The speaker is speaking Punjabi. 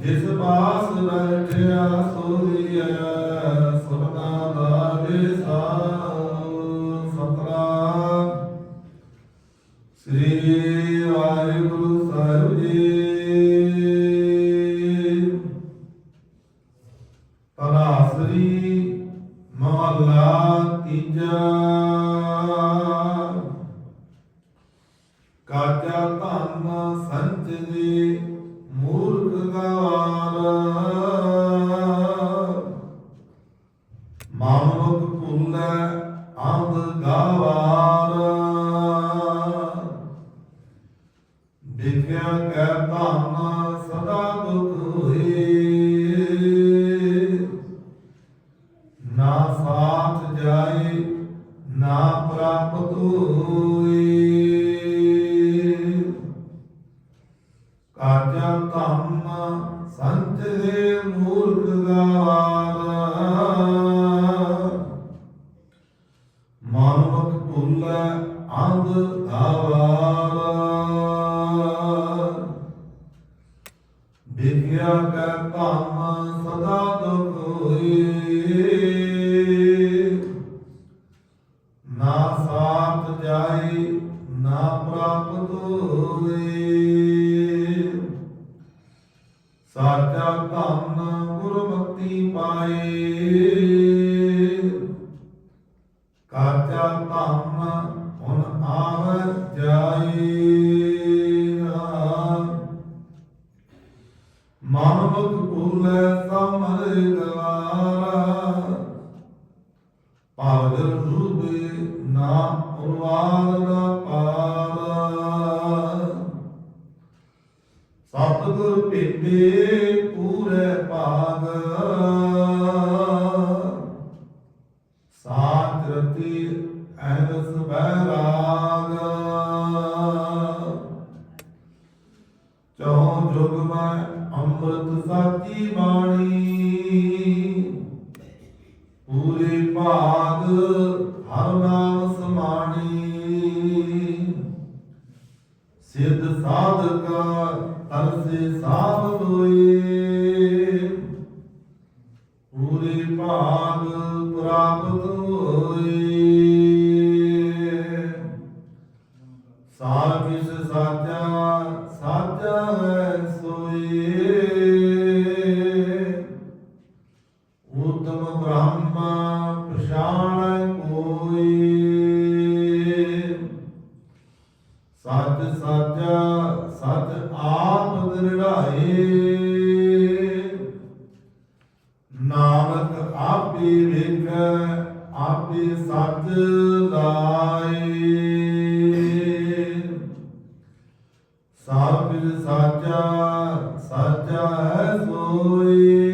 ਜਿਸ ਪਾਸ ਬੈਠਿਆ ਸੋਈਐ ਸੁਰਨਾ ਦਾ ਦੇਸਾ ਸਤਨਾਮ ਸ੍ਰੀ ਵਾਹਿਗੁਰੂ ਸਾਹਿਬ ਜੀ। ਤਨਾਸਰੀ ਮਹਲਾ ਤੀਜਾ। ਕਾਜਾ ਧੰਨ ਸੰਚ ਅੰਧ ਗਵਾਰ। ਦੇਖਿਆ ਕੈ ਧਨ ਸਦਾ ਦੁਖ ਹੋਏ। ਨਾ ਸਾਥ ਜਾਏ, ਨਾ ਪ੍ਰਾਪਤ ਹੋਏ। ਕਾਜਾ ਧੰਮ ਸੰਚ ਦੇ ਮੂਰਖ ਗਵਾਰ। ਮਾਨਵਕ ਅੰਧ ਗਵਾਰ ਵਿਗਿਆ ਕੈ ਧੰਮ ਸਦਾ ਦੁਖ ਹੋਏ ਨਾ ਸਾਥ ਜਾਏ ਨਾ ਪ੍ਰਾਪਤ ਹੋਏ ਮਾਨਵਕ ਭੂਲੇ ਸਮਰ ਗਵਾਰਾ ਪਾਵਰ ਰੂਪੇ ਨਾ ਉਰਵਾਰ ਨਾ ਪਾਰ। ਸਤਿਗੁਰ ਭੇਟੇ ਚੌ ਜੁਗ ਮੈਂ ਅੰਮ੍ਰਿਤ ਸਾਚੀ ਬਾਣੀ। ਪੂਰੇ ਭਾਗ ਹਰ ਨਾਮ ਸਮਾਣੀ। ਸਿੱਧ ਸਾਧਕ ਤਰਸੇ ਸਾਧ ਹੋਏ। ਪੂਰੇ ਭਾਗ ਪ੍ਰਾਪਤ ਹੋਏ। ਸਾਚਾ ਹੈ ਸੋਏ। ਉਤਮ ਬ੍ਰਹਮਾ ਪਛਾਣ ਕੋਈ ਸੱਚ ਸਾਚਾ ਸੱਚ ਆਪ ਦ੍ਰਿੜਾਏ ਨਾਨਕ ਆਪੇ ਵੇਖੈ, ਆਪੇ ਸੱਚ ਸਭ ਕੁਝ ਸਾਚਾ ਸਾਚਾ ਹੈ ਸੋਈ।